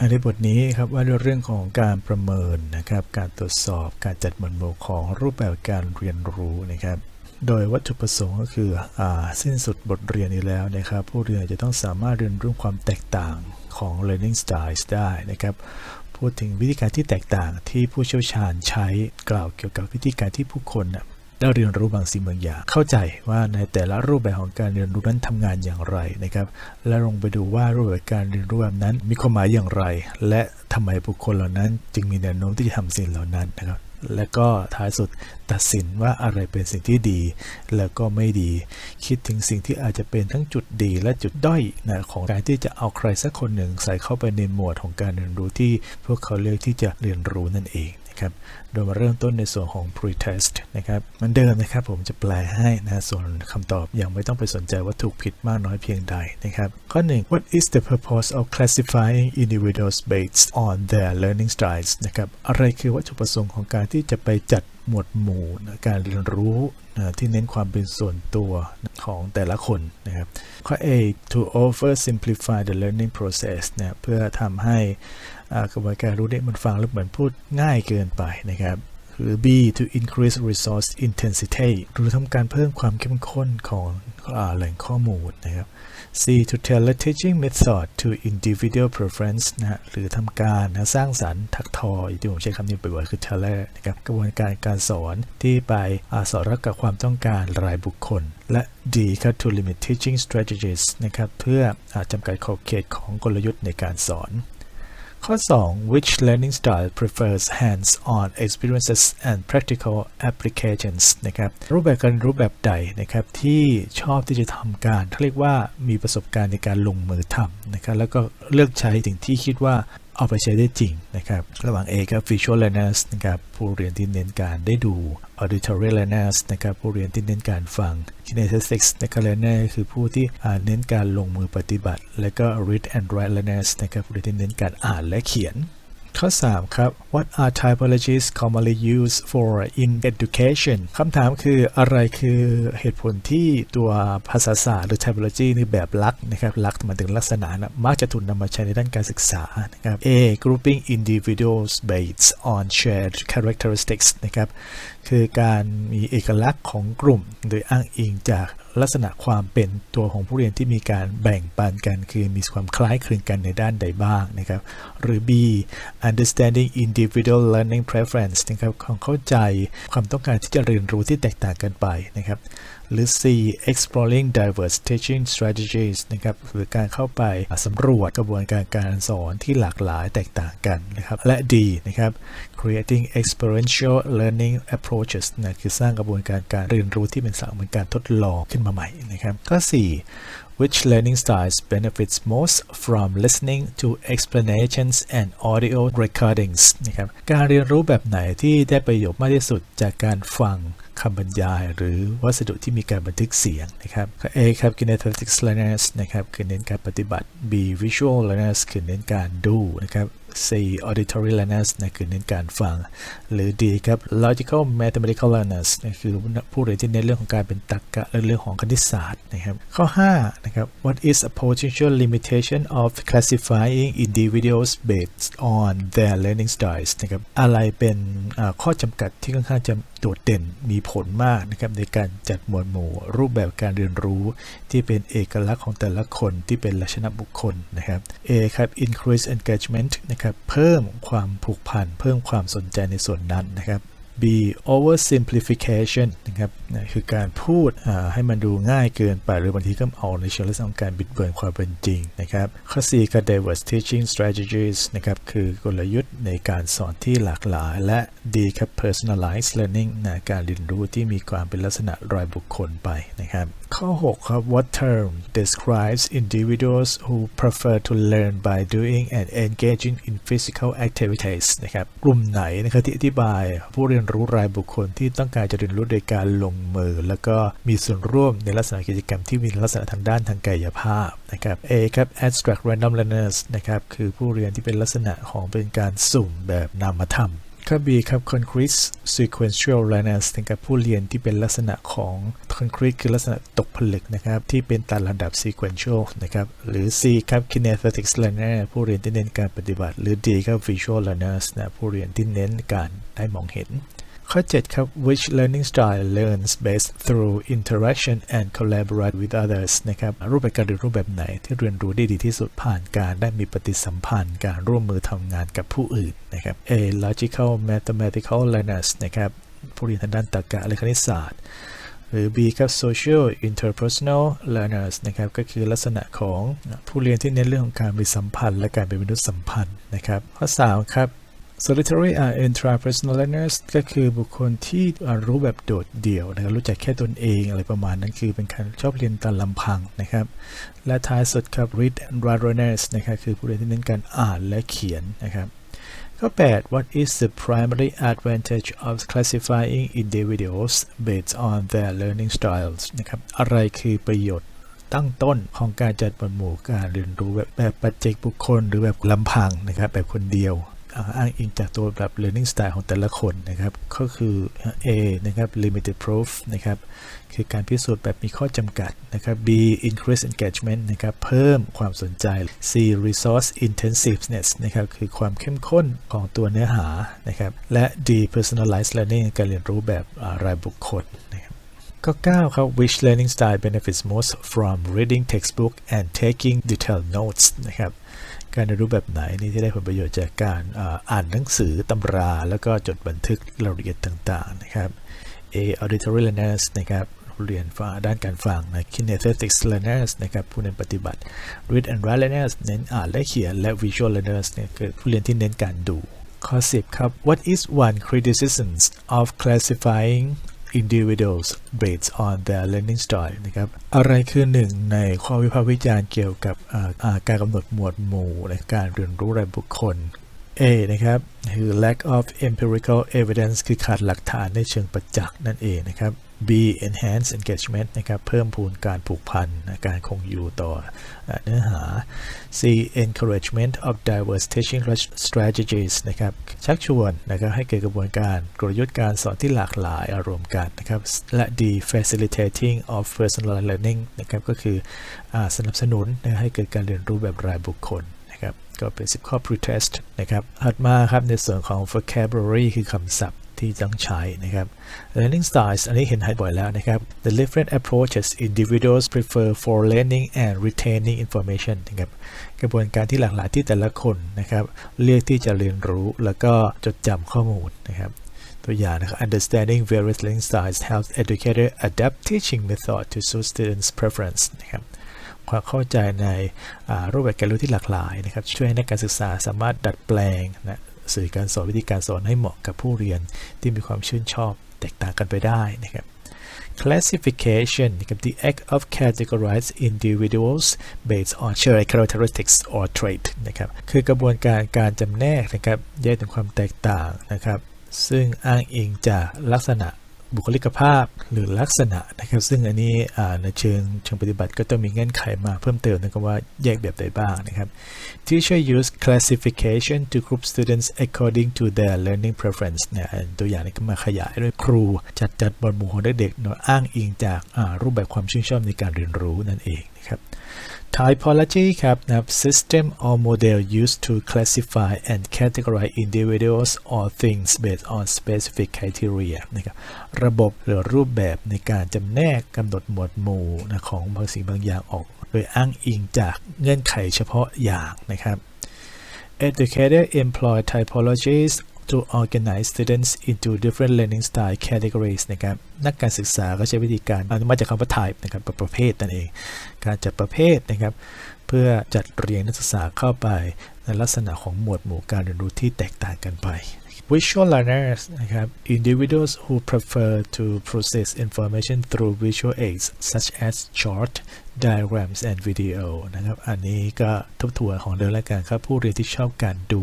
อันในบทนี้ครับว่าด้วยเรื่องของการประเมินนะครับ การตรวจสอบการจัดหมวดหมู่ของรูปแบบการเรียนรู้นะครับ โดยวัตถุประสงค์ก็คืออสิ้นสุดบทเรียนนี้แล้วนะครับ ผู้เรียนจะต้องสามารถเรียนรู้ความแตกต่างของ learning styles ได้นะครับ พูดถึงวิธีการที่แตกต่างที่ผู้เชี่ยวชาญใช้กล่าวเกี่ยวกับวิธีการที่ผู้คนนะ ได้เรียนรู้บางสิ่งบางอย่าง เข้าใจว่าในแต่ละรูปแบบของการเรียนรู้นั้นทำงานอย่างไรนะครับ และลงไปดูว่ารูปแบบการเรียนรู้แบบนั้น มีความหมายอย่างไร และทำไมบุคคลเหล่านั้น จึงมีแนวโน้มที่จะทำสิ่งเหล่านั้นนะครับและก็ท้ายสุดตัดสินว่าอะไรเป็นสิ่งที่ดี แล้วก็ไม่ดี คิดถึงสิ่งที่อาจจะเป็นทั้งจุดดีและจุดด้อยนะของการที่จะเอาใครสักคนหนึ่งใส่เข้าไปในหมวดของการเรียนรู้ที่พวกเขาเลือกที่จะเรียนรู้นั่นเอง นะครับ โดยมาเริ่มต้นในส่วนของ pre-test นะครับมันเดิมนะครับผมจะแปลให้นะส่วนคำตอบยังไม่ต้องไปสนใจว่าถูกผิดมากน้อยเพียงใดนะครับ ข้อ 1 What is the purpose of classifying individuals based on their learning styles นะครับอะไรคือวัตถุประสงค์ของการที่จะไปจัดหมวดหมู่นะการเรียนรู้นะที่เน้นความเป็นส่วนตัวของแต่ละคนนะครับ ข้อ A to over simplify the learning process เนะเพื่อทำให้ กระบวนการรู้เนี่ยมันฟังแล้วเหมือนพูดง่ายเกินไปนะครับหรือ B to increase resource intensity หรือทำการเพิ่มความเข้มข้นของอแหล่งข้อมูลนะครับ C to tailor teaching method to individual preference นะหรือทำการนะสร้างสรรค์ถักทออย่างที่ผมใช้คำนี้บ่อยๆคือ tailor นะครับกระบวนการการสอนที่ไปอสอดรับกับความต้องการรายบุคคล และ D ครับ to limit teaching strategies นะครับเพื่ออจำกัดขอบเขตของกลยุทธ์ในการสอน ข้อ 2 which learning style prefers hands-on experiences and practical applications นะครับรูปแบบการเรียนรู้แบบใดนะครับที่ชอบที่จะทำการเขาเรียกว่ามีประสบการณ์ในการลงมือทำนะครับแล้วก็เลือกใช้สิ่งที่คิดว่า เอาไปใช้ได้จริงนะครับ ระหว่าง A ครับ visual learners นะครับผู้เรียนที่เน้นการได้ดู auditory learners นะครับผู้เรียนที่เน้นการฟัง kinesics นะครับ learner คือผู้ที่เน้นการลงมือปฏิบัติ และก็ read and write learners นะครับผู้เรียนที่เน้นการอ่านและเขียน ข้อ 3 ครับ What are typologies commonly used for in education คำถามคืออะไรคือเหตุผลที่ตัวภาษาศาสตร์หรือ typology ในแบบลักษณ์นะครับลักษณ์มาถึงลักษณะนะมักจะถูกนำมาใช้ในด้านการศึกษานะครับ A grouping individuals based on shared characteristics นะครับคือการมีเอกลักษณ์ของกลุ่ม โดยอ้างอิงจาก ลักษณะความเป็นตัวของผู้เรียนที่มีการแบ่งปันกัน คือมีความคล้ายคลึงกันในด้านใดบ้างนะครับ หรือ B understanding individual learning preference นะครับความเข้าใจความต้องการที่จะเรียนรู้ที่แตกต่างกันไปนะครับ หรือ C exploring diverse teaching strategies นะครับหรือการเข้าไปสำรวจกระบวนการการสอนที่หลากหลายแตกต่างกันนะครับและ D นะครับ creating experiential learning approaches นะคือสร้างกระบวนการการเรียนรู้ที่เป็นสเหมือนการทดลองขึ้นมาใหม่นะครับข้อ 4 Which learning styles benefits most from listening to explanations and audio recordings นะครับ การเรียนรู้แบบไหนที่ได้ประโยชน์มากที่สุดจากการฟัง คำบรรยาย หรือวัสดุที่มีการบันทึกเสียงนะครับ A ครับ kinesthetic learners นะครับคือเน้นการปฏิบัติ B visual learners คือเน้นการดูนะครับ C auditory learners นะคือเน้นการฟัง หรือ D ครับ logical mathematical learners นะคือผู้เรียนที่เน้นเรื่องของการเป็นตรรกะและเรื่องของคณิตศาสตร์นะครับ ข้อ 5 นะครับ What is a potential limitation of classifying individuals based on their learning styles นะครับอะไรเป็นข้อจำกัดที่ค่อนข้างจะโดดเด่นมีผลมากนะครับในการจัดหมวดหมู่ รูปแบบการเรียนรู้ที่เป็นเอกลักษณ์ของแต่ละคนที่เป็นลักษณะบุคคลนะครับ A ครับ increase engagement นะครับเพิ่มความผูกพัน เพิ่มความสนใจในส่วนนั้นนะครับ B oversimplification นะครับนะคือการพูดให้มันดูง่ายเกินไป หรือบางทีก็เอาในเชิงลักษณะของการบิดเบือนความเป็นจริงนะครับข้อ C ก็ diverse teaching strategies นะครับคือกลยุทธ์ในการสอนที่หลากหลาย และ D ครับ personalized learning นะการเรียนรู้ที่มีความเป็นลักษณะรายบุคคลไปนะครับข้อ 6 ครับ What term describes individuals who prefer to learn by doing and engaging in physical activities นะครับกลุ่มไหนนะครับที่อธิบายผู้เรียนรู้รายบุคคลที่ต้องการจะเรียนรู้โดยการลงมือ แล้วก็มีส่วนร่วมในลักษณะกิจกรรมที่มีลักษณะทางด้านทางกายภาพนะครับ A ครับ abstract random learners นะครับคือผู้เรียนที่เป็นลักษณะของเป็นการสุ่มแบบนามธรรม ข้อ B ครับ concrete sequential learners นะครับผู้เรียนที่เป็นลักษณะของ concrete คือลักษณะตกผลึกนะครับ ที่เป็นตามลำดับ sequential นะครับ หรือ C ครับ kinesthetics learner ผู้เรียนที่เน้นการปฏิบัติ หรือ D ครับ visual learners นะผู้เรียนที่เน้นการได้มองเห็น ข้อ 7 ครับ which learning style learns best through interaction and collaborate with others นะครับ รูปแบบการเรียนรู้แบบไหนที่เรียนรู้ได้ดีที่สุดผ่านการได้มีปฏิสัมพันธ์ การร่วมมือทำงานกับผู้อื่นนะครับ A logical mathematical learners นะครับผู้เรียนทางด้านตรรกะและคณิตศาสตร์ หรือ B ครับ social interpersonal learners นะครับก็คือลักษณะของผู้เรียนที่เน้นเรื่องของการมีสัมพันธ์ และการเป็นมนุษยสัมพันธ์นะครับข้อ3ครับ solitary and intrapersonal learners ก็คือบุคคลที่รู้แบบโดดเดี่ยวนะครับรู้จักแค่ตนเองอะไรประมาณนั้นคือเป็นการชอบเรียนตามลำพังนะครับ และท้ายสุดครับ read and write learners นะครับคือผู้เรียนที่เน้นการอ่านและเขียนนะครับข้อ8 What is the primary advantage of classifying individuals based on their learning styles นะครับอะไรคือประโยชน์ตั้งต้นของการจัดหมวดหมู่การเรียนรู้แบบแบบปัจเจกบุคคลหรือแบบลำพังนะครับแบบคนเดียว อ้างอิงจากตัวแบบ learning style ของแต่ละคนนะครับ ก็คือ A นะครับ limited proof นะครับ คือการพิสูจน์แบบมีข้อจำกัดนะครับ B increase engagement นะครับ เพิ่มความสนใจ C resource intensiveness นะครับ คือความเข้มข้นของตัวเนื้อหานะครับ และ D personalized learning การเรียนรู้แบบรายบุคคลนะครับก็9ครับ which learning style benefits most from reading textbook and taking detailed notes นะครับ การเรียนรู้แบบไหนนี่ที่ได้ผลประโยชน์จากการอ่านหนังสือตำรา แล้วก็จดบันทึกรายละเอียดต่างๆนะครับ A auditory learners นะครับผู้เรียนฟังด้านการฟังนะ kinesthetic learners นะครับผู้เน้นปฏิบัติ read and write learners เน้นอ่านและเขียน และ visual learners เนี่ยคือผู้เรียนที่เน้นการดูข้อ10ครับ what is one criticism of classifying individuals based on their learning style นะครับ อะไรคือหนึ่งในข้อวิพากษ์วิจารณ์เกี่ยวกับการกำหนดหมวดหมู่ในการเรียนรู้รายบุคคล A นะครับ คือ lack of empirical evidence คือขาดหลักฐานในเชิงประจักษ์นั่นเองนะครับ B enhance engagement นะครับเพิ่มพูนการผูกพันการคงอยู่ต่อเนื้อหา C encouragement of diverse teaching strategies นะครับชักชวนนะครับให้เกิดกระบวนการกลยุทธ์การสอนที่หลากหลายอารมณ์กันนะครับและ D facilitating of personal learning นะครับก็คืออสนับสนุนนะให้เกิดการเรียนรู้แบบรายบุคคล นะครับ ก็เป็น 10 ข้อ pretest นะครับถัดมาครับในส่วนของ vocabulary คือคำศัพท์ที่ต้องใช้นะครับ learning styles อันนี้เห็นให้บ่อยแล้วนะครับ the different approaches individuals prefer for learning and retaining information นะครับกระบวนการที่หลากหลายที่แต่ละคนนะครับเลือกที่จะเรียนรู้แล้วก็จดจำข้อมูลนะครับตัวอย่างนะครับ understanding various learning styles helps educator adapt teaching method to suit students preference นะครับ ความเข้าใจในรูปแบบการรู้ที่หลากหลายนะครับช่วยให้นักการศึกษาสามารถดัดแปลงนะสื่อการสอนวิธีการสอนให้เหมาะกับผู้เรียนที่มีความชื่นชอบแตกต่างกันไปได้นะครับ classification นะครับ the act of categorize individuals based on shared characteristics or trait นะครับคือกระบวนการการจำแนกนะครับแยกถึงความแตกต่างนะครับ ซึ่งอ้างอิงจากลักษณะ บุคลิกภาพหรือลักษณะนะครับ ซึ่งอันนี้ในเชิงเชิงปฏิบัติก็ต้องมีเงื่อนไขมาเพิ่มเติมนะครับว่าแยกแบบใดบ้างนะครับ Teacher use classification to group students according to their learning preference เนี่ยตัวอย่างนี้ก็มาขยายด้วยครู จัดจัดบทหมู่ของเด็กๆโดยอ้างอิงจากรูปแบบความชื่นชอบในการเรียนรู้นั่นเอง นะครับ Typology ครับนะครับ system or model used to classify and categorize individuals or things based on specific criteria นะครับระบบหรือรูปแบบในการจำแนกกำหนดหมวดหมู่นะของบางสิ่งบางอย่างออก โดยอ้างอิงจากเงื่อนไขเฉพาะอย่างนะครับ Educator employ typologies to organize students into different learning style categories นะครับนักการศึกษาก็ใช้วิธีการมาจากคำว่า type นะครับประเภทนั่นเอง การจัดประเภทนะครับ เพื่อจัดเรียงนักศึกษาเข้าไปในลักษณะของหมวดหมู่การเรียนรู้ที่แตกต่างกันไป visual learners นะครับ individuals who prefer to process information through visual aids such as chart diagrams and video นะครับ อันนี้ก็ทบทวนของเดิมแล้วกันครับ ผู้เรียนที่ชอบการดู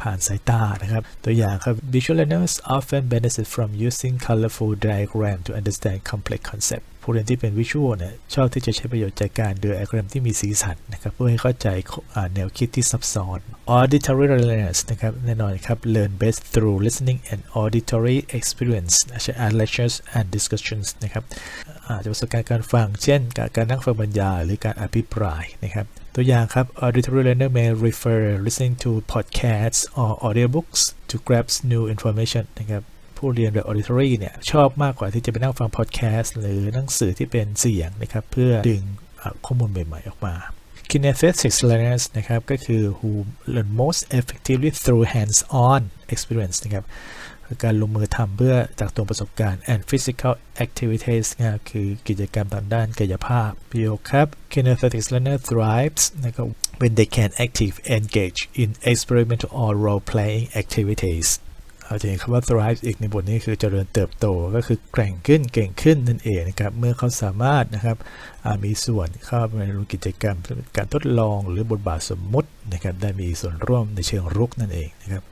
ผ่านสายตานะครับ ตัวอย่างครับ visual learners often benefit from using colorful diagram to understand complex concept ผู้เรียนที่เป็นวิชวลเนี่ยชอบที่จะใช้ประโยชน์จากการดูไดอะแกรมที่มีสีสันนะครับเพื่อให้เข้าใจแนวคิดที่ซับซ้อน auditory learners นะครับแน่นอนครับ learn best through listening and auditory experience เช่น lectures and discussions นะครับ อาจจะประสบการณ์การฟัง เช่นการการนั่งฟังบรรยายหรือการอภิปรายนะครับตัวอย่างครับ auditory learner may refer listening to podcasts or audiobooks to grasp new information นะครับผู้เรียนแบบ auditory เนี่ยชอบมากกว่าที่จะไปนั่งฟังพอดแคสต์หรือหนังสือที่เป็นเสียงนะครับเพื่อดึงข้อมูลใหม่ ๆ ออกมา Kinesthetic learners นะครับก็คือ who learn most effectively through hands-on experience นะครับ คือการลงมือทำเพื่อจากตัวประสบการณ์ and physical activities นะครับคือกิจกรรมทางด้านกายภาพประโยคครับ Kinesthetic learner thrives นะครับ when they can active engage in experimental or role-playing activities เอาจริงคำว่า thrive อีกในบทนี้คือเจริญเติบโตก็คือแกร่งขึ้นเก่งขึ้นนั่นเองนะครับ เมื่อเขาสามารถนะครับมีส่วนเข้าไปในกิจกรรมการทดลองหรือบทบาทสมมุตินะครับได้มีส่วนร่วมในเชิงรุกนั่นเองนะครับ